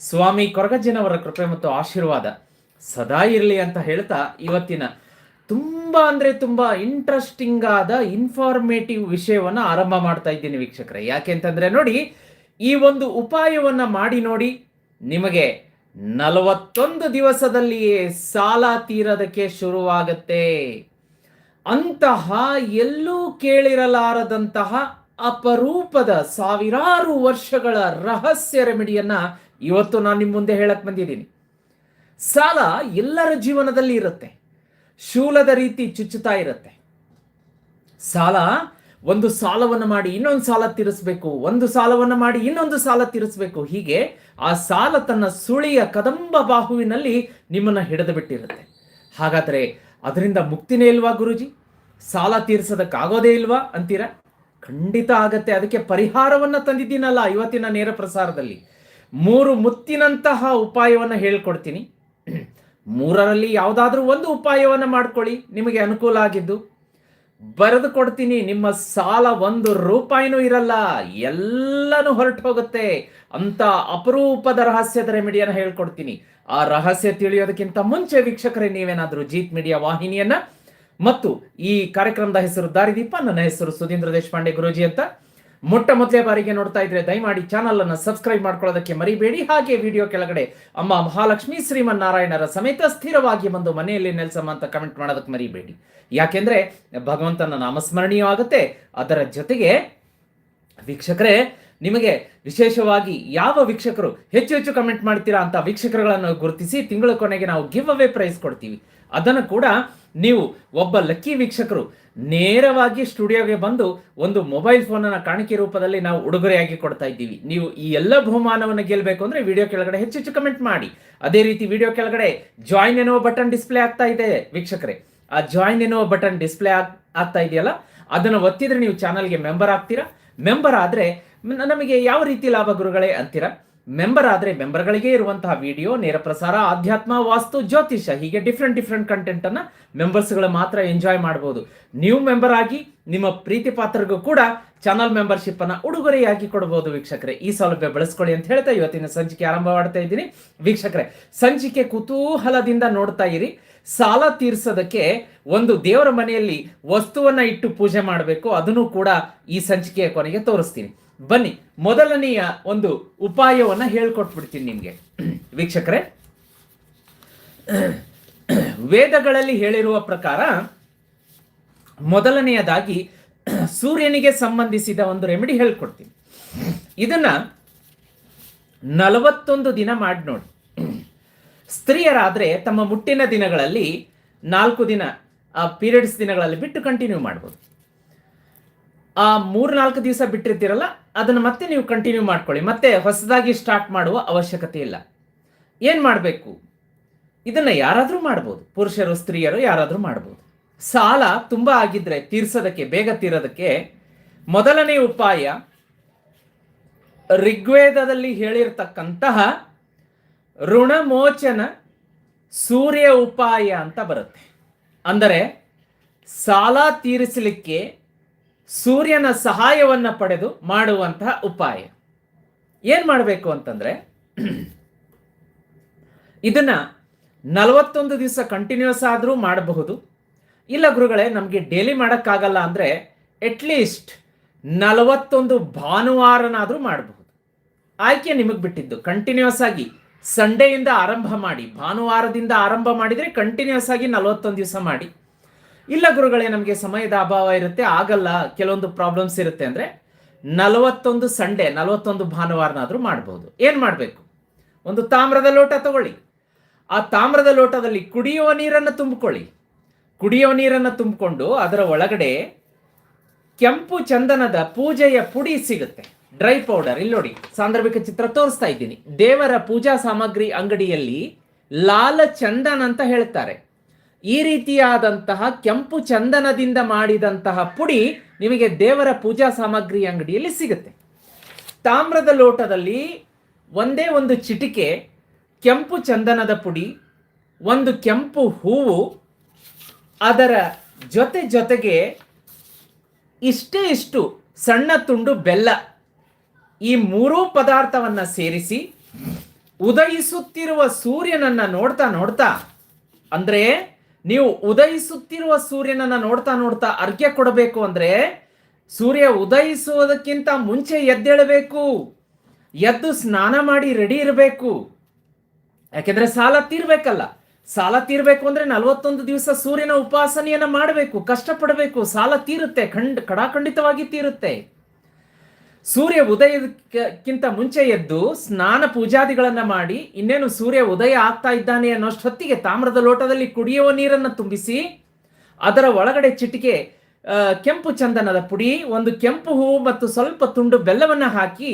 ಸ್ವಾಮಿ ಕೊರಗಜ್ಜನವರ ಕೃಪೆ ಮತ್ತು ಆಶೀರ್ವಾದ ಸದಾ ಇರಲಿ ಅಂತ ಹೇಳ್ತಾ ಇವತ್ತಿನ ತುಂಬಾ ಅಂದ್ರೆ ತುಂಬಾ ಇಂಟ್ರೆಸ್ಟಿಂಗ್ ಆದ ಇನ್ಫಾರ್ಮೇಟಿವ್ ವಿಷಯವನ್ನ ಆರಂಭ ಮಾಡ್ತಾ ಇದ್ದೀನಿ ವೀಕ್ಷಕರೇ. ಯಾಕೆ ಅಂತಂದ್ರೆ ನೋಡಿ, ಈ ಒಂದು ಉಪಾಯವನ್ನ ಮಾಡಿ ನೋಡಿ ನಿಮಗೆ ನಲವತ್ತೊಂದು ದಿವಸದಲ್ಲಿಯೇ ಸಾಲ ತೀರೋದಕ್ಕೆ ಶುರುವಾಗತ್ತೆ. ಅಂತಹ ಎಲ್ಲೂ ಕೇಳಿರಲಾರದಂತಹ ಅಪರೂಪದ ಸಾವಿರಾರು ವರ್ಷಗಳ ರಹಸ್ಯ ರೆಮಿಡಿಯನ್ನ ಇವತ್ತು ನಾನು ನಿಮ್ಮ ಮುಂದೆ ಹೇಳಕ್ ಬಂದಿದ್ದೀನಿ. ಸಾಲ ಎಲ್ಲರ ಜೀವನದಲ್ಲಿ ಇರುತ್ತೆ. ಶೂಲದ ರೀತಿ ಚುಚ್ಚುತ್ತಾ ಇರುತ್ತೆ. ಸಾಲ ಒಂದು ಸಾಲವನ್ನು ಮಾಡಿ ಇನ್ನೊಂದು ಸಾಲ ತೀರಿಸಬೇಕು, ಒಂದು ಸಾಲವನ್ನು ಮಾಡಿ ಇನ್ನೊಂದು ಸಾಲ ತೀರಿಸಬೇಕು. ಹೀಗೆ ಆ ಸಾಲ ತನ್ನ ಸುಳಿಯ ಕದಂಬ ಬಾಹುವಿನಲ್ಲಿ ನಿಮ್ಮನ್ನ ಹಿಡಿದು ಬಿಟ್ಟಿರುತ್ತೆ. ಹಾಗಾದ್ರೆ ಅದರಿಂದ ಮುಕ್ತಿನೇ ಇಲ್ವಾ ಗುರುಜಿ? ಸಾಲ ತೀರಿಸೋದಕ್ಕಾಗೋದೇ ಇಲ್ವಾ ಅಂತೀರಾ? ಖಂಡಿತ ಆಗತ್ತೆ. ಅದಕ್ಕೆ ಪರಿಹಾರವನ್ನ ತಂದಿದ್ದೀನಲ್ಲ ಇವತ್ತಿನ ನೇರ ಪ್ರಸಾರದಲ್ಲಿ. ಮೂರು ಮುತ್ತಿನಂತಹ ಉಪಾಯವನ್ನು ಹೇಳ್ಕೊಡ್ತೀನಿ. ಮೂರರಲ್ಲಿ ಯಾವುದಾದ್ರೂ ಒಂದು ಉಪಾಯವನ್ನು ಮಾಡ್ಕೊಳ್ಳಿ. ನಿಮಗೆ ಅನುಕೂಲ ಆಗಿದ್ದು. ಬರೆದು ಕೊಡ್ತೀನಿ. ನಿಮ್ಮ ಸಾಲ ಒಂದು ರೂಪಾಯಿನೂ ಇರಲ್ಲ. ಎಲ್ಲನೂ ಹೊರಟು ಹೋಗುತ್ತೆ. ಅಂತ ಅಪರೂಪದ ರಹಸ್ಯದ ರೆಮಿಡಿಯನ್ನು ಹೇಳ್ಕೊಡ್ತೀನಿ. ಆ ರಹಸ್ಯ ತಿಳಿಯೋದಕ್ಕಿಂತ ಮುಂಚೆ ವೀಕ್ಷಕರೇ ನೀವೇನಾದರೂ ಜೀತ್ ಮೀಡಿಯಾ ವಾಹಿನಿಯನ್ನ ಮತ್ತು ಈ ಕಾರ್ಯಕ್ರಮದ ಹೆಸರು ದಾರಿದೀಪ, ನನ್ನ ಹೆಸರು ಸುಧೀಂದ್ರ ದೇಶಪಾಂಡೆ ಗುರುಜಿ ಅಂತ. ಮೊಟ್ಟ ಮೊದಲೇ ಬಾರಿಗೆ ನೋಡ್ತಾ ಇದ್ರೆ ದಯಮಾಡಿ ಚಾನಲ್ ಅನ್ನು ಸಬ್ಸ್ಕ್ರೈಬ್ ಮಾಡ್ಕೊಳ್ಳೋದಕ್ಕೆ ಮರಿಬೇಡಿ. ಹಾಗೆ ವಿಡಿಯೋ ಕೆಳಗಡೆ ಅಮ್ಮ ಮಹಾಲಕ್ಷ್ಮಿ ಶ್ರೀಮನ್ನಾರಾಯಣರ ಸಮೇತ ಸ್ಥಿರವಾಗಿ ಬಂದು ಮನೆಯಲ್ಲಿ ನೆಲೆಸಮ್ಮ ಅಂತ ಕಮೆಂಟ್ ಮಾಡೋದಕ್ಕೆ ಮರಿಬೇಡಿ. ಯಾಕೆಂದ್ರೆ ಭಗವಂತನ ನಾಮಸ್ಮರಣೀಯ ಆಗುತ್ತೆ. ಅದರ ಜೊತೆಗೆ ವೀಕ್ಷಕರೇ, ನಿಮಗೆ ವಿಶೇಷವಾಗಿ ಯಾವ ವೀಕ್ಷಕರು ಹೆಚ್ಚು ಹೆಚ್ಚು ಕಮೆಂಟ್ ಮಾಡ್ತೀರಾ ಅಂತ ವೀಕ್ಷಕರುಗಳನ್ನು ಗುರುತಿಸಿ ತಿಂಗಳ ಕೊನೆಗೆ ನಾವು ಗಿವ್ ಅವೇ ಪ್ರೈಸ್ ಕೊಡ್ತೀವಿ. ಅದನ್ನು ಕೂಡ ನೀವು ಒಬ್ಬ ಲಕ್ಕಿ ವೀಕ್ಷಕರು ನೇರವಾಗಿ ಸ್ಟುಡಿಯೋಗೆ ಬಂದು ಒಂದು ಮೊಬೈಲ್ ಫೋನನ್ನು ಕಾಣಿಕೆ ರೂಪದಲ್ಲಿ ನಾವು ಉಡುಗೊರೆಯಾಗಿ ಕೊಡ್ತಾ ಇದ್ದೀವಿ. ನೀವು ಈ ಎಲ್ಲ ಬಹುಮಾನವನ್ನು ಗೆಲ್ಲಬೇಕು ಅಂದ್ರೆ ವಿಡಿಯೋ ಕೆಳಗಡೆ ಹೆಚ್ಚು ಹೆಚ್ಚು ಕಮೆಂಟ್ ಮಾಡಿ. ಅದೇ ರೀತಿ ವಿಡಿಯೋ ಕೆಳಗಡೆ ಜಾಯಿನ್ ಎನ್ನುವ ಬಟನ್ ಡಿಸ್ಪ್ಲೇ ಆಗ್ತಾ ಇದೆ ವೀಕ್ಷಕರೇ. ಆ ಜಾಯಿನ್ ಎನ್ನುವ ಬಟನ್ ಡಿಸ್ಪ್ಲೇ ಆಗ್ತಾ ಇದೆಯಲ್ಲ? ಅದನ್ನು ಒತ್ತಿದ್ರೆ ನೀವು ಚಾನಲ್ಗೆ ಮೆಂಬರ್ ಆಗ್ತೀರಾ? ಮೆಂಬರ್ ಆದ್ರೆ ನಮಗೆ ಯಾವ ರೀತಿ ಲಾಭ ಗುರುಗಳೇ ಅಂತೀರಾ? ಮೆಂಬರ್ ಆದ್ರೆ ಮೆಂಬರ್ಗಳಿಗೆ ಇರುವಂತಹ ವಿಡಿಯೋ, ನೇರ ಪ್ರಸಾರ, ಆಧ್ಯಾತ್ಮ, ವಾಸ್ತು ಜ್ಯೋತಿಷ ಹೀಗೆ ಡಿಫ್ರೆಂಟ್ ಡಿಫ್ರೆಂಟ್ ಕಂಟೆಂಟ್ ಅನ್ನ ಮೆಂಬರ್ಸ್ಗಳು ಮಾತ್ರ ಎಂಜಾಯ್ ಮಾಡಬಹುದು ನೀವು ಮೆಂಬರ್ ಆಗಿ ನಿಮ್ಮ ಪ್ರೀತಿ ಪಾತ್ರರಿಗೂ ಕೂಡ ಚಾನಲ್ ಮೆಂಬರ್ಶಿಪ್ ಅನ್ನ ಉಡುಗೊರೆಯಾಗಿ ಕೊಡಬಹುದು ವೀಕ್ಷಕರೇ. ಈ ಸೌಲಭ್ಯ ಬಳಸ್ಕೊಳ್ಳಿ ಅಂತ ಹೇಳ್ತಾ ಇವತ್ತಿನ ಸಂಚಿಕೆ ಆರಂಭ ಮಾಡ್ತಾ ಇದ್ದೀನಿ. ವೀಕ್ಷಕರೇ, ಸಂಚಿಕೆ ಕುತೂಹಲದಿಂದ ನೋಡ್ತಾ ಇರಿ. ಸಾಲ ತೀರ್ಸೋದಕ್ಕೆ ಒಂದು ದೇವರ ಮನೆಯಲ್ಲಿ ವಸ್ತುವನ್ನ ಇಟ್ಟು ಪೂಜೆ ಮಾಡಬೇಕು. ಅದನ್ನು ಕೂಡ ಈ ಸಂಚಿಕೆಯ ಕೊನೆಗೆ ತೋರಿಸ್ತೀನಿ. ಬನ್ನಿ, ಮೊದಲನೆಯ ಒಂದು ಉಪಾಯವನ್ನ ಹೇಳ್ಕೊಟ್ಬಿಡ್ತೀನಿ ನಿಮಗೆ. ವೀಕ್ಷಕರೇ, ವೇದಗಳಲ್ಲಿ ಹೇಳಿರುವ ಪ್ರಕಾರ, ಮೊದಲನೆಯದಾಗಿ ಸೂರ್ಯನಿಗೆ ಸಂಬಂಧಿಸಿದ ಒಂದು ರೆಮಿಡಿ ಹೇಳ್ಕೊಡ್ತೀನಿ. ಇದನ್ನ ನಲವತ್ತೊಂದು ದಿನ ಮಾಡಿ ನೋಡಿ. ಸ್ತ್ರೀಯರಾದ್ರೆ ತಮ್ಮ ಮುಟ್ಟಿನ ದಿನಗಳಲ್ಲಿ ನಾಲ್ಕು ದಿನ, ಆ ಪೀರಿಯಡ್ಸ್ ದಿನಗಳಲ್ಲಿ ಬಿಟ್ಟು ಕಂಟಿನ್ಯೂ ಮಾಡ್ಬೋದು. ಆ ಮೂರ್ನಾಲ್ಕು ದಿವಸ ಬಿಟ್ಟಿರ್ತೀರಲ್ಲ ಅದನ್ನು ಮತ್ತೆ ನೀವು ಕಂಟಿನ್ಯೂ ಮಾಡ್ಕೊಳ್ಳಿ. ಮತ್ತೆ ಹೊಸದಾಗಿ ಸ್ಟಾರ್ಟ್ ಮಾಡುವ ಅವಶ್ಯಕತೆ ಇಲ್ಲ. ಏನು ಮಾಡಬೇಕು? ಇದನ್ನು ಯಾರಾದರೂ ಮಾಡ್ಬೋದು. ಪುರುಷರು, ಸ್ತ್ರೀಯರು ಯಾರಾದರೂ ಮಾಡ್ಬೋದು. ಸಾಲ ತುಂಬ ಆಗಿದ್ರೆ ತೀರ್ಸೋದಕ್ಕೆ, ಬೇಗ ತೀರೋದಕ್ಕೆ ಮೊದಲನೇ ಉಪಾಯ ಋಗ್ವೇದದಲ್ಲಿ ಹೇಳಿರ್ತಕ್ಕಂತಹ ಋಣಮೋಚನ ಸೂರ್ಯ ಉಪಾಯ ಅಂತ ಬರುತ್ತೆ. ಅಂದರೆ ಸಾಲ ತೀರಿಸಲಿಕ್ಕೆ ಸೂರ್ಯನ ಸಹಾಯವನ್ನ ಪಡೆದು ಮಾಡುವಂತಹ ಉಪಾಯ. ಏನ್ ಮಾಡಬೇಕು ಅಂತಂದ್ರೆ, ಇದನ್ನ ನಲವತ್ತೊಂದು ದಿವಸ ಕಂಟಿನ್ಯೂಸ್ ಆದರೂ ಮಾಡಬಹುದು. ಇಲ್ಲ ಗುರುಗಳೇ, ನಮಗೆ ಡೈಲಿ ಮಾಡೋಕ್ಕಾಗಲ್ಲ ಅಂದರೆ ಅಟ್ಲೀಸ್ಟ್ ನಲವತ್ತೊಂದು ಭಾನುವಾರನಾದರೂ ಮಾಡಬಹುದು. ಆಯ್ಕೆ ನಿಮಗೆ ಬಿಟ್ಟಿದ್ದು ಕಂಟಿನ್ಯೂಸ್ ಆಗಿ ಸಂಡೆಯಿಂದ ಆರಂಭ ಮಾಡಿ, ಭಾನುವಾರದಿಂದ ಆರಂಭ ಮಾಡಿದರೆ ಕಂಟಿನ್ಯೂಸ್ ಆಗಿ ನಲವತ್ತೊಂದು ದಿವಸ ಮಾಡಿ. ಇಲ್ಲ ಗುರುಗಳೇ, ನಮಗೆ ಸಮಯದ ಅಭಾವ ಇರುತ್ತೆ, ಆಗಲ್ಲ, ಕೆಲವೊಂದು ಪ್ರಾಬ್ಲಮ್ಸ್ ಇರುತ್ತೆ ಅಂದರೆ ನಲವತ್ತೊಂದು ಸಂಡೆ, ನಲವತ್ತೊಂದು ಭಾನುವಾರನಾದರೂ ಮಾಡ್ಬೋದು. ಏನು ಮಾಡಬೇಕು? ಒಂದು ತಾಮ್ರದ ಲೋಟ ತಗೊಳ್ಳಿ. ಆ ತಾಮ್ರದ ಲೋಟದಲ್ಲಿ ಕುಡಿಯುವ ನೀರನ್ನು ತುಂಬಿಕೊಳ್ಳಿ. ಕುಡಿಯುವ ನೀರನ್ನು ತುಂಬಿಕೊಂಡು ಅದರ ಒಳಗಡೆ ಕೆಂಪು ಚಂದನದ ಪೂಜೆಯ ಪುಡಿ ಸಿಗುತ್ತೆ. ಡ್ರೈ ಪೌಡರ್, ಇಲ್ಲಿ ನೋಡಿ, ಸಾಂದರ್ಭಿಕ ಚಿತ್ರ ತೋರಿಸ್ತಾ ಇದ್ದೀನಿ. ದೇವರ ಪೂಜಾ ಸಾಮಗ್ರಿ ಅಂಗಡಿಯಲ್ಲಿ ಲಾಲ ಚಂದನ್ ಅಂತ ಹೇಳ್ತಾರೆ. ಈ ರೀತಿಯಾದಂತಹ ಕೆಂಪು ಚಂದನದಿಂದ ಮಾಡಿದಂತಹ ಪುಡಿ ನಿಮಗೆ ದೇವರ ಪೂಜಾ ಸಾಮಗ್ರಿ ಅಂಗಡಿಯಲ್ಲಿ ಸಿಗುತ್ತೆ. ತಾಮ್ರದ ಲೋಟದಲ್ಲಿ ಒಂದೇ ಒಂದು ಚಿಟಿಕೆ ಕೆಂಪು ಚಂದನದ ಪುಡಿ, ಒಂದು ಕೆಂಪು ಹೂವು, ಅದರ ಜೊತೆ ಜೊತೆಗೆ ಇಷ್ಟೇ ಇಷ್ಟು ಸಣ್ಣ ತುಂಡು ಬೆಲ್ಲ ಈ ಮೂರೂ ಪದಾರ್ಥವನ್ನು ಸೇರಿಸಿ ಉದಯಿಸುತ್ತಿರುವ ಸೂರ್ಯನನ್ನು ನೋಡ್ತಾ ನೋಡ್ತಾ ಅಂದ್ರೆ ನೀವು ಉದಯಿಸುತ್ತಿರುವ ಸೂರ್ಯನನ್ನ ನೋಡ್ತಾ ನೋಡ್ತಾ ಅರ್ಘ್ಯ ಕೊಡಬೇಕು ಅಂದ್ರೆ ಸೂರ್ಯ ಉದಯಿಸುವುದಕ್ಕಿಂತ ಮುಂಚೆ ಎದ್ದೇಳಬೇಕು, ಎದ್ದು ಸ್ನಾನ ಮಾಡಿ ರೆಡಿ ಇರಬೇಕು. ಯಾಕೆಂದ್ರೆ ಸಾಲ ತೀರ್ಬೇಕಲ್ಲ. ಸಾಲ ತೀರ್ಬೇಕು ಅಂದ್ರೆ ನಲವತ್ತೊಂದು ದಿವಸ ಸೂರ್ಯನ ಉಪಾಸನೆಯನ್ನ ಮಾಡಬೇಕು, ಕಷ್ಟಪಡಬೇಕು, ಸಾಲ ತೀರುತ್ತೆ, ಖಂಡ್ ಕಡಾಖಂಡಿತವಾಗಿ ತೀರುತ್ತೆ. ಸೂರ್ಯ ಉದಯಕ್ಕಿಂತ ಮುಂಚೆ ಎದ್ದು ಸ್ನಾನ ಪೂಜಾದಿಗಳನ್ನು ಮಾಡಿ, ಇನ್ನೇನು ಸೂರ್ಯ ಉದಯ ಆಗ್ತಾ ಇದ್ದಾನೆ ಅನ್ನೋಷ್ಟೊತ್ತಿಗೆ ತಾಮ್ರದ ಲೋಟದಲ್ಲಿ ಕುಡಿಯುವ ನೀರನ್ನು ತುಂಬಿಸಿ, ಅದರ ಒಳಗಡೆ ಚಿಟಿಕೆ ಕೆಂಪು ಚಂದನದ ಪುಡಿ, ಒಂದು ಕೆಂಪು ಹೂವು ಮತ್ತು ಸ್ವಲ್ಪ ತುಂಡು ಬೆಲ್ಲವನ್ನ ಹಾಕಿ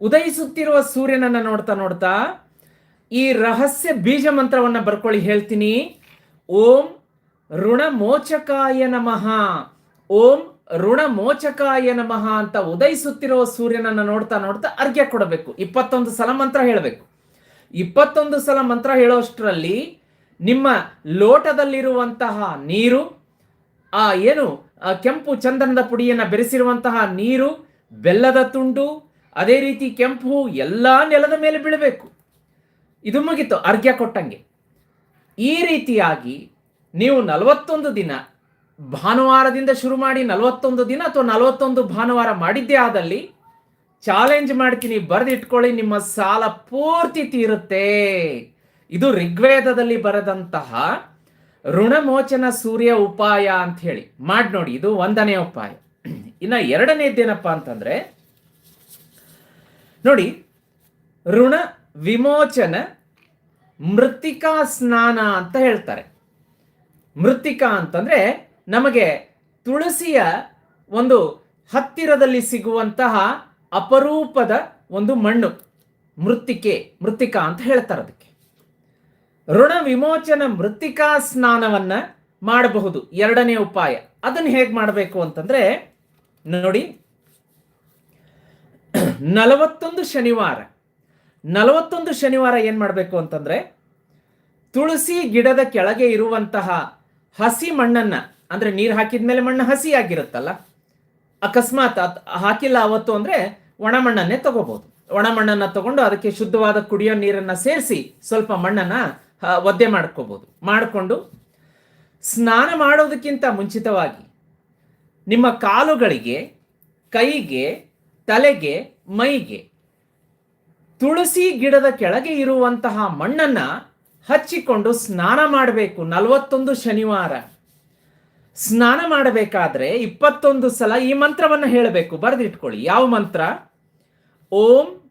ಉದಯಿಸುತ್ತಿರುವ ಸೂರ್ಯನನ್ನ ನೋಡ್ತಾ ನೋಡ್ತಾ, ಈ ರಹಸ್ಯ ಬೀಜ ಮಂತ್ರವನ್ನ ಬರ್ಕೊಳ್ಳಿ ಹೇಳ್ತೀನಿ. ಓಂ ಋಣ ಮೋಚಕಾಯ ನಮಃ. ಓಂ ಋಣ ಮೋಚಕಾಯ ನಮಃ ಅಂತ ಉದಯಿಸುತ್ತಿರುವ ಸೂರ್ಯನನ್ನ ನೋಡ್ತಾ ನೋಡ್ತಾ ಅರ್ಘ್ಯ ಕೊಡಬೇಕು. ಇಪ್ಪತ್ತೊಂದು ಸಲ ಮಂತ್ರ ಹೇಳಬೇಕು. ಇಪ್ಪತ್ತೊಂದು ಸಲ ಮಂತ್ರ ಹೇಳೋಷ್ಟರಲ್ಲಿ ನಿಮ್ಮ ಲೋಟದಲ್ಲಿರುವಂತಹ ನೀರು, ಆ ಏನು ಕೆಂಪು ಚಂದನದ ಪುಡಿಯನ್ನು ಬೆರೆಸಿರುವಂತಹ ನೀರು, ಬೆಲ್ಲದ ತುಂಡು, ಅದೇ ರೀತಿ ಕೆಂಪು ಎಲ್ಲ ನೆಲದ ಮೇಲೆ ಬೀಳಬೇಕು. ಇದು ಮುಗಿತು, ಅರ್ಘ್ಯ ಕೊಟ್ಟಂಗೆ. ಈ ರೀತಿಯಾಗಿ ನೀವು ನಲವತ್ತೊಂದು ದಿನ ಭಾನುವಾರದಿಂದ ಶುರು ಮಾಡಿ ನಲವತ್ತೊಂದು ದಿನ ಅಥವಾ ನಲವತ್ತೊಂದು ಭಾನುವಾರ ಮಾಡಿದ್ದೇ ಆದಲ್ಲಿ ಚಾಲೆಂಜ್ ಮಾಡ್ತೀನಿ, ಬರೆದಿಟ್ಕೊಳ್ಳಿ, ನಿಮ್ಮ ಸಾಲ ಪೂರ್ತಿ ತೀರುತ್ತೆ. ಇದು ಋಗ್ವೇದದಲ್ಲಿ ಬರೆದಂತಹ ಋಣಮೋಚನ ಸೂರ್ಯ ಉಪಾಯ ಅಂತ ಹೇಳಿ ಮಾಡಿ ನೋಡಿ, ಇದು ಒಂದನೇ ಉಪಾಯ. ಇನ್ನ ಎರಡನೇದ್ದೇನಪ್ಪ ಅಂತಂದ್ರೆ, ನೋಡಿ, ಋಣ ವಿಮೋಚನ ಮೃತ್ತಿಕಾ ಸ್ನಾನ ಅಂತ ಹೇಳ್ತಾರೆ. ಮೃತ್ತಿಕಾ ಅಂತಂದ್ರೆ ನಮಗೆ ತುಳಸಿಯ ಒಂದು ಹತ್ತಿರದಲ್ಲಿ ಸಿಗುವಂತಹ ಅಪರೂಪದ ಒಂದು ಮಣ್ಣು, ಮೃತ್ತಿಕೆ, ಮೃತ್ತಿಕಾ ಅಂತ ಹೇಳ್ತಾರೆ ಅದಕ್ಕೆ. ಋಣ ವಿಮೋಚನ ಮೃತ್ತಿಕಾ ಸ್ನಾನವನ್ನ ಮಾಡಬಹುದು. ಎರಡನೇ ಉಪಾಯ. ಅದನ್ನು ಹೇಗೆ ಮಾಡಬೇಕು ಅಂತಂದ್ರೆ, ನೋಡಿ, ನಲವತ್ತೊಂದು ಶನಿವಾರ. ನಲವತ್ತೊಂದು ಶನಿವಾರ ಏನು ಮಾಡಬೇಕು ಅಂತಂದ್ರೆ, ತುಳಸಿ ಗಿಡದ ಕೆಳಗೆ ಇರುವಂತಹ ಹಸಿ ಮಣ್ಣನ್ನ ಅಂದ್ರೆ ನೀರು ಹಾಕಿದ ಮೇಲೆ ಮಣ್ಣು ಹಸಿ ಆಗಿರುತ್ತಲ್ಲ ಅಕಸ್ಮಾತ್ ಹಾಕಿಲ್ಲ ಅವತ್ತು ಅಂದ್ರೆ ಒಣ ಮಣ್ಣನ್ನೇ ತಗೋಬಹುದು ಒಣ ಮಣ್ಣನ್ನ ತಗೊಂಡು ಅದಕ್ಕೆ ಶುದ್ಧವಾದ ಕುಡಿಯೋ ನೀರನ್ನ ಸೇರಿಸಿ ಸ್ವಲ್ಪ ಮಣ್ಣನ್ನ ಒದ್ದೆ ಮಾಡ್ಕೋಬಹುದು ಮಾಡಿಕೊಂಡು ಸ್ನಾನ ಮಾಡೋದಕ್ಕಿಂತ ಮುಂಚಿತವಾಗಿ ನಿಮ್ಮ ಕಾಲುಗಳಿಗೆ, ಕೈಗೆ, ತಲೆಗೆ, ಮೈಗೆ ತುಳಸಿ ಗಿಡದ ಕೆಳಗೆ ಇರುವಂತಹ ಮಣ್ಣನ್ನ ಹಚ್ಚಿಕೊಂಡು ಸ್ನಾನ ಮಾಡಬೇಕು ನಲವತ್ತೊಂದು ಶನಿವಾರ. ಸ್ನಾನ ಮಾಡಬೇಕಾದ್ರೆ ಇಪ್ಪತ್ತೊಂದು ಸಲ ಈ ಮಂತ್ರವನ್ನು ಹೇಳಬೇಕು. ಬರೆದಿಟ್ಕೊಳ್ಳಿ. ಯಾವ ಮಂತ್ರ? ಓಂ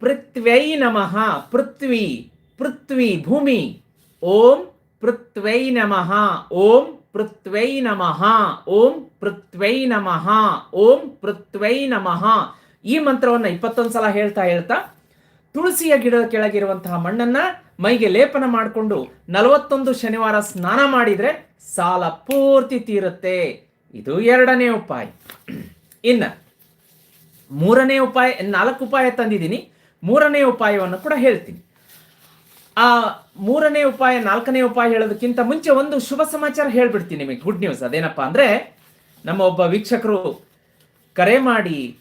ಪೃಥ್ವೈ ನಮಃ. ಪೃಥ್ವಿ ಪೃಥ್ವಿ ಭೂಮಿ. ಓಂ ಪೃಥ್ವೈ ನಮಃ. ಓಂ ಪೃಥ್ವೈ ನಮಃ. ಓಂ ಪೃಥ್ವೈ ನಮಃ. ಓಂ ಪೃಥ್ವೈ ನಮಃ. ಈ ಮಂತ್ರವನ್ನ ಇಪ್ಪತ್ತೊಂದು ಸಲ ಹೇಳ್ತಾ ಹೇಳ್ತಾ ತುಳಸಿಯ ಗಿಡದ ಕೆಳಗಿರುವಂತಹ ಮಣ್ಣನ್ನ ಮೈಗೆ ಲೇಪನ ಮಾಡಿಕೊಂಡು ನಲವತ್ತೊಂದು ಶನಿವಾರ ಸ್ನಾನ ಮಾಡಿದ್ರೆ ಸಾಲ ಪೂರ್ತಿ ತೀರುತ್ತೆ. ಇದು ಎರಡನೇ ಉಪಾಯ. ಇನ್ನ ಮೂರನೇ ಉಪಾಯ, ನಾಲ್ಕು ಉಪಾಯ ತಂದಿದ್ದೀನಿ. ಮೂರನೇ ಉಪಾಯವನ್ನು ಕೂಡ ಹೇಳ್ತೀನಿ. ಆ ಮೂರನೇ ಉಪಾಯ, ನಾಲ್ಕನೇ ಉಪಾಯ ಹೇಳೋದಕ್ಕಿಂತ ಮುಂಚೆ ಒಂದು ಶುಭ ಸಮಾಚಾರ ಹೇಳ್ಬಿಡ್ತೀನಿ ನಿಮಗೆ. ಗುಡ್ ನ್ಯೂಸ್ ಅದೇನಪ್ಪ ಅಂದ್ರೆ, ನಮ್ಮ ಒಬ್ಬ ವೀಕ್ಷಕರು ಕರೆ ಮಾಡಿ,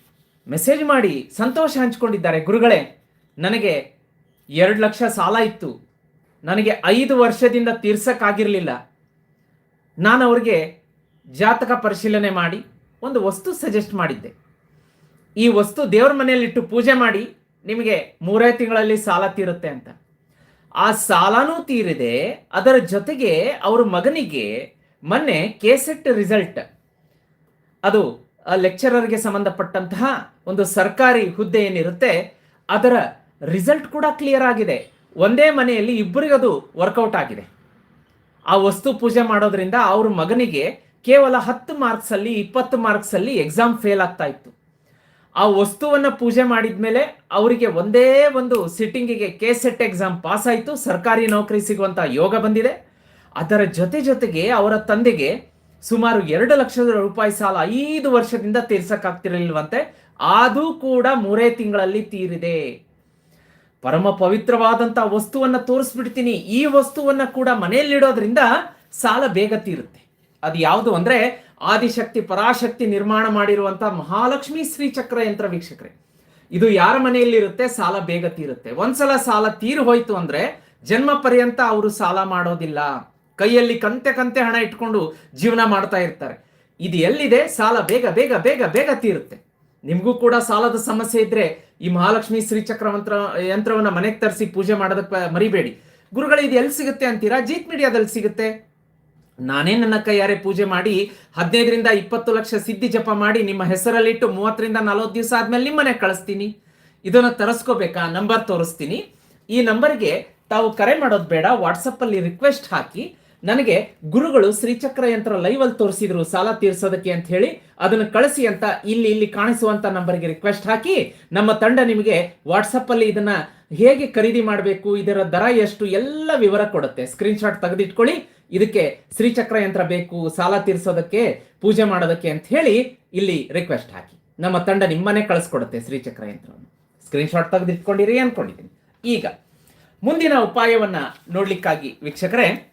ಮೆಸೇಜ್ ಮಾಡಿ ಸಂತೋಷ ಹಂಚಿಕೊಂಡಿದ್ದಾರೆ. ಗುರುಗಳೇ, ನನಗೆ ಎರಡು ಲಕ್ಷ ಸಾಲ ಇತ್ತು. ನನಗೆ ಐದು ವರ್ಷದಿಂದ ತೀರ್ಸಕ್ಕಾಗಿರಲಿಲ್ಲ. ನಾನು ಅವ್ರಿಗೆ ಜಾತಕ ಪರಿಶೀಲನೆ ಮಾಡಿ ಒಂದು ವಸ್ತು ಸಜೆಸ್ಟ್ ಮಾಡಿದ್ದೆ. ಈ ವಸ್ತು ದೇವ್ರ ಮನೆಯಲ್ಲಿಟ್ಟು ಪೂಜೆ ಮಾಡಿ ನಿಮಗೆ ಮೂರೇ ತಿಂಗಳಲ್ಲಿ ಸಾಲ ತೀರುತ್ತೆ ಅಂತ. ಆ ಸಾಲನೂ ತೀರಿದೆ, ಅದರ ಜೊತೆಗೆ ಅವ್ರ ಮಗನಿಗೆ ಮೊನ್ನೆ ಕೆಸೆಟ್ ರಿಸಲ್ಟ್ ಅದು ಲೆಕ್ಚರರ್ಗೆ ಸಂಬಂಧಪಟ್ಟಂತಹ ಒಂದು ಸರ್ಕಾರಿ ಹುದ್ದೆ ಏನಿರುತ್ತೆ, ಅದರ ರಿಸಲ್ಟ್ ಕೂಡ ಕ್ಲಿಯರ್ ಆಗಿದೆ. ಒಂದೇ ಮನೆಯಲ್ಲಿ ಇಬ್ಬರಿಗೂ ಅದು ವರ್ಕೌಟ್ ಆಗಿದೆ. ಆ ವಸ್ತು ಪೂಜೆ ಮಾಡೋದ್ರಿಂದ ಅವ್ರ ಮಗನಿಗೆ ಕೇವಲ ಹತ್ತು ಮಾರ್ಕ್ಸ್ ಅಲ್ಲಿ ಇಪ್ಪತ್ತು ಮಾರ್ಕ್ಸ್ ಅಲ್ಲಿ ಎಕ್ಸಾಮ್ ಫೇಲ್ ಆಗ್ತಾ ಇತ್ತು. ಆ ವಸ್ತುವನ್ನ ಪೂಜೆ ಮಾಡಿದ್ಮೇಲೆ ಅವರಿಗೆ ಒಂದೇ ಒಂದು ಸಿಟ್ಟಿಂಗಿಗೆ ಕೆ ಸೆಟ್ ಎಕ್ಸಾಮ್ ಪಾಸ್ ಆಯಿತು, ಸರ್ಕಾರಿ ನೌಕರಿ ಸಿಗುವಂತ ಯೋಗ ಬಂದಿದೆ. ಅದರ ಜೊತೆ ಜೊತೆಗೆ ಅವರ ತಂದೆಗೆ ಸುಮಾರು ಎರಡು ಲಕ್ಷದ ರೂಪಾಯಿ ಸಾಲ ಐದು ವರ್ಷದಿಂದ ತೀರ್ಸಕ್ಕಾಗ್ತಿರಲಿಲ್ವಂತೆ. ಅದು ಕೂಡ ಮೂರೇ ತಿಂಗಳಲ್ಲಿ ತೀರಿದೆ. ಪರಮ ಪವಿತ್ರವಾದಂಥ ವಸ್ತುವನ್ನ ತೋರಿಸ್ಬಿಡ್ತೀನಿ. ಈ ವಸ್ತುವನ್ನ ಕೂಡ ಮನೆಯಲ್ಲಿಡೋದ್ರಿಂದ ಸಾಲ ಬೇಗ ತೀರುತ್ತೆ. ಅದು ಯಾವುದು ಅಂದ್ರೆ ಆದಿಶಕ್ತಿ, ಪರಾಶಕ್ತಿ ನಿರ್ಮಾಣ ಮಾಡಿರುವಂಥ ಮಹಾಲಕ್ಷ್ಮಿ ಶ್ರೀ ಚಕ್ರ ಯಂತ್ರ ವೀಕ್ಷಕರೇ. ಇದು ಯಾರ ಮನೆಯಲ್ಲಿರುತ್ತೆ? ಸಾಲ ಬೇಗ ತೀರುತ್ತೆ. ಒಂದ್ಸಲ ಸಾಲ ತೀರು ಹೋಯ್ತು ಅಂದ್ರೆ ಜನ್ಮ ಪರ್ಯಂತ ಅವರು ಸಾಲ ಮಾಡೋದಿಲ್ಲ. ಕೈಯಲ್ಲಿ ಕಂತೆ ಕಂತೆ ಹಣ ಇಟ್ಕೊಂಡು ಜೀವನ ಮಾಡ್ತಾ ಇರ್ತಾರೆ. ಇದು ಎಲ್ಲಿದೆ? ಸಾಲ ಬೇಗ ಬೇಗ ಬೇಗ ಬೇಗ ತೀರುತ್ತೆ. ನಿಮಗೂ ಕೂಡ ಸಾಲದ ಸಮಸ್ಯೆ ಇದ್ರೆ ಈ ಮಹಾಲಕ್ಷ್ಮಿ ಶ್ರೀಚಕ್ರ ಮಂತ್ರ, ಯಂತ್ರವನ್ನ ಮನೆಗೆ ತರಿಸಿ ಪೂಜೆ ಮಾಡೋದಕ್ಕೆ ಮರಿಬೇಡಿ. ಗುರುಗಳು, ಇದು ಎಲ್ಲಿ ಸಿಗುತ್ತೆ ಅಂತೀರಾ? ಜೀತ್ ಮೀಡಿಯಾದಲ್ಲಿ ಸಿಗುತ್ತೆ. ನಾನೇ ನನ್ನ ಕೈಯಾರೆ ಪೂಜೆ ಮಾಡಿ ಹದಿನೈದರಿಂದ ಇಪ್ಪತ್ತು ಲಕ್ಷ ಸಿದ್ಧಿ ಜಪ ಮಾಡಿ ನಿಮ್ಮ ಹೆಸರಲ್ಲಿಟ್ಟು ಮೂವತ್ತರಿಂದ ನಲವತ್ತು ದಿವಸ ಆದ್ಮೇಲೆ ನಿಮ್ಮನೆ ಕಳಿಸ್ತೀನಿ. ಇದನ್ನ ತರಿಸ್ಕೋಬೇಕಾ? ನಂಬರ್ ತೋರಿಸ್ತೀನಿ. ಈ ನಂಬರ್ಗೆ ತಾವು ಕರೆ ಮಾಡೋದು ಬೇಡ. ವಾಟ್ಸಪ್ಪಲ್ಲಿ ರಿಕ್ವೆಸ್ಟ್ ಹಾಕಿ ನನಗೆ ಗುರುಗಳು ಶ್ರೀಚಕ್ರ ಯಂತ್ರ ಲೈವ್ ತೋರಿಸಿದ್ರು, ಸಾಲ ತೀರ್ಸೋದಕ್ಕೆ ಅಂತ ಹೇಳಿ ಅದನ್ನು ಕಳಿಸಿ ಅಂತ ಇಲ್ಲಿ ಇಲ್ಲಿ ಕಾಣಿಸುವಂತ ನಂಬರ್ಗೆ ರಿಕ್ವೆಸ್ಟ್ ಹಾಕಿ ನಮ್ಮ ತಂಡ ನಿಮಗೆ ವಾಟ್ಸಪ್ ಅಲ್ಲಿ ಇದನ್ನ ಹೇಗೆ ಖರೀದಿ ಮಾಡಬೇಕು, ಇದರ ದರ ಎಷ್ಟು, ಎಲ್ಲ ವಿವರ ಕೊಡುತ್ತೆ. ಸ್ಕ್ರೀನ್ ಶಾಟ್ ತೆಗೆದಿಟ್ಕೊಳ್ಳಿ. ಇದಕ್ಕೆ ಶ್ರೀಚಕ್ರ ಯಂತ್ರ ಬೇಕು, ಸಾಲ ತೀರ್ಸೋದಕ್ಕೆ, ಪೂಜೆ ಮಾಡೋದಕ್ಕೆ ಅಂತ ಹೇಳಿ ಇಲ್ಲಿ ರಿಕ್ವೆಸ್ಟ್ ಹಾಕಿ. ನಮ್ಮ ತಂಡ ನಿಮ್ಮನೆ ಕಳಿಸ್ಕೊಡುತ್ತೆ ಶ್ರೀಚಕ್ರ ಯಂತ್ರವನ್ನು ಸ್ಕ್ರೀನ್ ಶಾಟ್ ತೆಗೆದಿಟ್ಕೊಂಡಿರಿ ಅನ್ಕೊಂಡಿದ್ದೀನಿ. ಈಗ ಮುಂದಿನ ಉಪಾಯವನ್ನ ನೋಡ್ಲಿಕ್ಕಾಗಿ ವೀಕ್ಷಕರೇ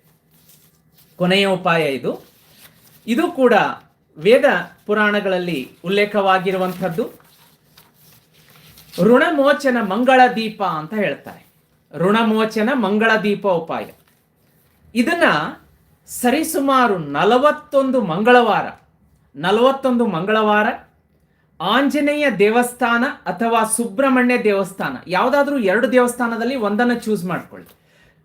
ಕೊನೆಯ ಉಪಾಯ ಇದು. ಇದು ಕೂಡ ವೇದ ಪುರಾಣಗಳಲ್ಲಿ ಉಲ್ಲೇಖವಾಗಿರುವಂಥದ್ದು. ಋಣಮೋಚನ ಮಂಗಳ ದೀಪ ಅಂತ ಹೇಳ್ತಾರೆ. ಋಣಮೋಚನ ಮಂಗಳ ದೀಪ ಉಪಾಯ. ಇದನ್ನ ಸರಿಸುಮಾರು ನಲವತ್ತೊಂದು ಮಂಗಳವಾರ ನಲವತ್ತೊಂದು ಮಂಗಳವಾರ ಆಂಜನೇಯ ದೇವಸ್ಥಾನ ಅಥವಾ ಸುಬ್ರಹ್ಮಣ್ಯ ದೇವಸ್ಥಾನ, ಯಾವುದಾದ್ರೂ ಎರಡು ದೇವಸ್ಥಾನದಲ್ಲಿ ಒಂದನ್ನು ಚೂಸ್ ಮಾಡ್ಕೊಳ್ಳಿ.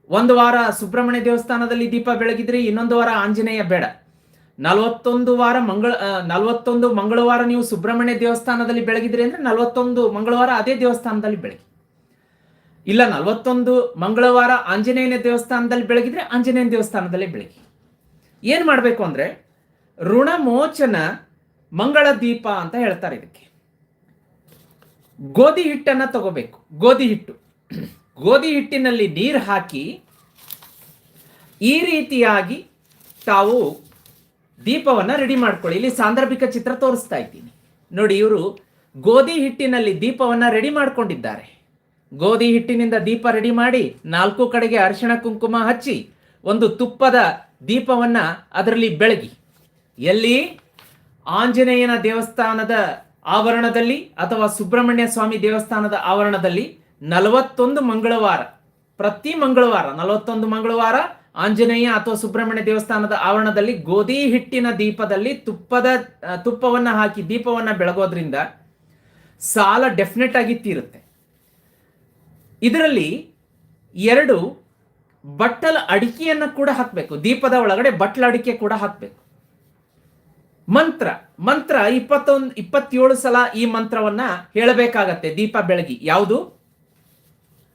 ಒಂದು ವಾರ ಸುಬ್ರಹ್ಮಣ್ಯ ದೇವಸ್ಥಾನದಲ್ಲಿ ದೀಪ ಬೆಳಗಿದ್ರೆ ಇನ್ನೊಂದು ವಾರ ಆಂಜನೇಯ ಬೇಡ. ನಲವತ್ತೊಂದು ವಾರ ಮಂಗಳ ನಲವತ್ತೊಂದು ಮಂಗಳವಾರ ನೀವು ಸುಬ್ರಹ್ಮಣ್ಯ ದೇವಸ್ಥಾನದಲ್ಲಿ ಬೆಳಗಿದ್ರಿ ಅಂದ್ರೆ ನಲವತ್ತೊಂದು ಮಂಗಳವಾರ ಅದೇ ದೇವಸ್ಥಾನದಲ್ಲಿ ಬೆಳಗಿ. ಇಲ್ಲ, ನಲವತ್ತೊಂದು ಮಂಗಳವಾರ ಆಂಜನೇಯನ ದೇವಸ್ಥಾನದಲ್ಲಿ ಬೆಳಗಿದ್ರೆ ಆಂಜನೇಯನ ದೇವಸ್ಥಾನದಲ್ಲಿ ಬೆಳಗಿ. ಏನ್ ಮಾಡಬೇಕು ಅಂದ್ರೆ ಋಣಮೋಚನ ಮಂಗಳ ದೀಪ ಅಂತ ಹೇಳ್ತಾರೆ ಇದಕ್ಕೆ. ಗೋಧಿ ಹಿಟ್ಟನ್ನ ತಗೋಬೇಕು. ಗೋಧಿ ಹಿಟ್ಟು. ಗೋಧಿ ಹಿಟ್ಟಿನಲ್ಲಿ ನೀರು ಹಾಕಿ ಈ ರೀತಿಯಾಗಿ ತಾವು ದೀಪವನ್ನು ರೆಡಿ ಮಾಡ್ಕೊಳ್ಳಿ. ಇಲ್ಲಿ ಸಾಂದರ್ಭಿಕ ಚಿತ್ರ ತೋರಿಸ್ತಾ ಇದ್ದೀನಿ. ನೋಡಿ ಇವರು ಗೋಧಿ ಹಿಟ್ಟಿನಲ್ಲಿ ದೀಪವನ್ನು ರೆಡಿ ಮಾಡ್ಕೊಂಡಿದ್ದಾರೆ. ಗೋಧಿ ಹಿಟ್ಟಿನಿಂದ ದೀಪ ರೆಡಿ ಮಾಡಿ ನಾಲ್ಕು ಕಡೆಗೆ ಅರಿಶಿಣ ಕುಂಕುಮ ಹಚ್ಚಿ ಒಂದು ತುಪ್ಪದ ದೀಪವನ್ನ ಅದರಲ್ಲಿ ಬೆಳಗಿ. ಎಲ್ಲಿ? ಆಂಜನೇಯನ ದೇವಸ್ಥಾನದ ಆವರಣದಲ್ಲಿ ಅಥವಾ ಸುಬ್ರಹ್ಮಣ್ಯ ಸ್ವಾಮಿ ದೇವಸ್ಥಾನದ ಆವರಣದಲ್ಲಿ ನಲವತ್ತೊಂದು ಮಂಗಳವಾರ, ಪ್ರತಿ ಮಂಗಳವಾರ, ನಲವತ್ತೊಂದು ಮಂಗಳವಾರ ಆಂಜನೇಯ ಅಥವಾ ಸುಬ್ರಹ್ಮಣ್ಯ ದೇವಸ್ಥಾನದ ಆವರಣದಲ್ಲಿ ಗೋಧಿ ಹಿಟ್ಟಿನ ದೀಪದಲ್ಲಿ ತುಪ್ಪದ ತುಪ್ಪವನ್ನು ಹಾಕಿ ದೀಪವನ್ನು ಬೆಳಗೋದ್ರಿಂದ ಸಾಲ ಡೆಫಿನೆಟ್ ಆಗಿ ತೀರುತ್ತೆ. ಇದರಲ್ಲಿ ಎರಡು ಬಟ್ಟಲ ಅಡಿಕೆಯನ್ನ ಕೂಡ ಹಾಕಬೇಕು, ದೀಪದ ಒಳಗಡೆ ಬಟ್ಟಲ ಅಡಿಕೆ ಕೂಡ ಹಾಕಬೇಕು. ಮಂತ್ರ ಮಂತ್ರ ಇಪ್ಪತ್ತೊಂದು, ಇಪ್ಪತ್ತೇಳು ಸಲ ಈ ಮಂತ್ರವನ್ನ ಹೇಳಬೇಕಾಗತ್ತೆ ದೀಪ ಬೆಳಗಿ. ಯಾವುದು?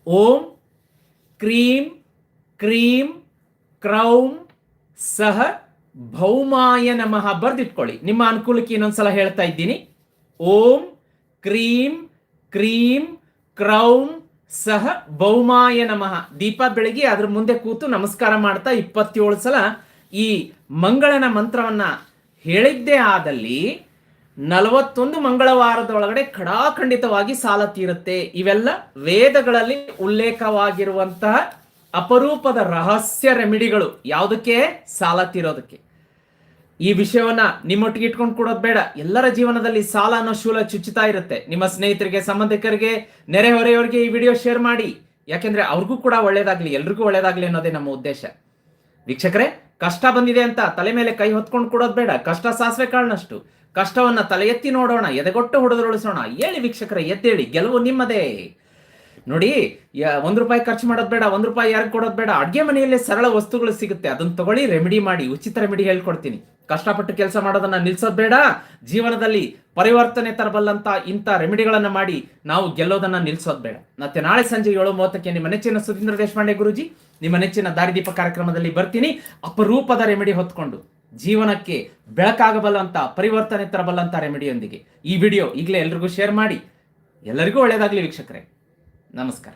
ಓಂ, ಕ್ರೀಂ ಕ್ರೀಂ, ಕ್ರೌಂ, ಸಹ, ಭೌಮಾಯ ನಮಃ ಬರ್ದಿಟ್ಕೊಳ್ಳಿ. ನಿಮ್ಮ ಅನುಕೂಲಕ್ಕೆ ಇನ್ನೊಂದ್ಸಲ ಹೇಳ್ತಾ ಇದ್ದೀನಿ. ಓಂ, ಕ್ರೀಂ ಕ್ರೀಂ, ಕ್ರೌಂ, ಸಹ, ಭೌಮಾಯ ನಮಃ. ದೀಪ ಬೆಳಗಿ ಅದ್ರ ಮುಂದೆ ಕೂತು ನಮಸ್ಕಾರ ಮಾಡ್ತಾ ಇಪ್ಪತ್ತೇಳು ಸಲ ಈ ಮಂಗಳನ ಮಂತ್ರವನ್ನ ಹೇಳಿದ್ದೇ ಆದಲ್ಲಿ ನಲವತ್ತೊಂದು ಮಂಗಳವಾರದೊಳಗಡೆ ಖಡಾಖಂಡಿತವಾಗಿ ಸಾಲ ತೀರುತ್ತೆ. ಇವೆಲ್ಲ ವೇದಗಳಲ್ಲಿ ಉಲ್ಲೇಖವಾಗಿರುವಂತಹ ಅಪರೂಪದ ರಹಸ್ಯ ರೆಮಿಡಿಗಳು. ಯಾವುದಕ್ಕೆ? ಸಾಲ ತೀರೋದಕ್ಕೆ. ಈ ವಿಷಯವನ್ನ ನಿಮ್ಮೊಟ್ಟಿಗೆ ಇಟ್ಕೊಂಡು ಕೊಡೋದು ಬೇಡ. ಎಲ್ಲರ ಜೀವನದಲ್ಲಿ ಸಾಲ ಅನ್ನೋ ಶೂಲ ಚುಚ್ಚುತ್ತಾ ಇರುತ್ತೆ. ನಿಮ್ಮ ಸ್ನೇಹಿತರಿಗೆ, ಸಂಬಂಧಿಕರಿಗೆ ನೆರೆಹೊರೆಯವರಿಗೆ ಈ ವಿಡಿಯೋ ಶೇರ್ ಮಾಡಿ. ಯಾಕೆಂದ್ರೆ ಅವ್ರಿಗೂ ಕೂಡ ಒಳ್ಳೇದಾಗ್ಲಿ, ಎಲ್ರಿಗೂ ಒಳ್ಳೇದಾಗ್ಲಿ ಅನ್ನೋದೇ ನಮ್ಮ ಉದ್ದೇಶ. ವೀಕ್ಷಕರೇ, ಕಷ್ಟ ಬಂದಿದೆ ಅಂತ ತಲೆ ಮೇಲೆ ಕೈ ಹೊತ್ಕೊಂಡು ಕೊಡೋದು ಬೇಡ. ಕಷ್ಟ ಸಾಸಿವೆ ಕಾಳನಷ್ಟು. ಕಷ್ಟವನ್ನ ತಲೆ ಎತ್ತಿ ನೋಡೋಣ, ಎದೆಗೊಟ್ಟು ಹೊಡೆದುರುಳಿಸೋಣ. ಹೇಳಿ ವೀಕ್ಷಕರ, ಎದ್ದೇಳಿ, ಗೆಲುವು ನಿಮ್ಮದೇ. ನೋಡಿ ಒಂದ್ ರೂಪಾಯಿ ಖರ್ಚು ಮಾಡೋದು ಬೇಡ, ಒಂದ್ ರೂಪಾಯಿ ಯಾರಿಗೆ ಕೊಡೋದು ಬೇಡ. ಅಡ್ಗೆ ಮನೆಯಲ್ಲೇ ಸರಳ ವಸ್ತುಗಳು ಸಿಗುತ್ತೆ. ಅದನ್ನ ತಗೊಳ್ಳಿ, ರೆಮಿಡಿ ಮಾಡಿ, ಉಚಿತ ರೆಮಿಡಿ ಹೇಳ್ಕೊಡ್ತೀನಿ. ಕಷ್ಟಪಟ್ಟು ಕೆಲಸ ಮಾಡೋದನ್ನ ನಿಲ್ಸೋದ್ ಬೇಡ. ಜೀವನದಲ್ಲಿ ಪರಿವರ್ತನೆ ತರಬಲ್ಲಂತ ಇಂಥ ರೆಮಿಡಿಗಳನ್ನ ಮಾಡಿ ನಾವು ಗೆಲ್ಲೋದನ್ನ ನಿಲ್ಸೋದು ಬೇಡ. ಮತ್ತೆ ನಾಳೆ ಸಂಜೆ ಏಳು ಮೂವತ್ತಕ್ಕೆ ನಿಮ್ಮ ನೆಚ್ಚಿನ ಸುಧೀಂದ್ರ ದೇಶಪಾಂಡೆ ಗುರುಜಿ, ನಿಮ್ಮ ನೆಚ್ಚಿನ ದಾರಿದೀಪ ಕಾರ್ಯಕ್ರಮದಲ್ಲಿ ಬರ್ತೀನಿ. ಅಪರೂಪದ ರೆಮಿಡಿ ಹೊತ್ಕೊಂಡು. ಜೀವನಕ್ಕೆ ಬೆಳಕಾಗಬಲ್ಲಂತ, ಪರಿವರ್ತನೆ ತರಬಲ್ಲಂತ ರೆಮಿಡಿಯೊಂದಿಗೆ. ಈ ವಿಡಿಯೋ ಈಗಲೇ ಎಲ್ರಿಗೂ ಶೇರ್ ಮಾಡಿ. ಎಲ್ಲರಿಗೂ ಒಳ್ಳೆಯದಾಗಲಿ ವೀಕ್ಷಕರೇ. ನಮಸ್ಕಾರ.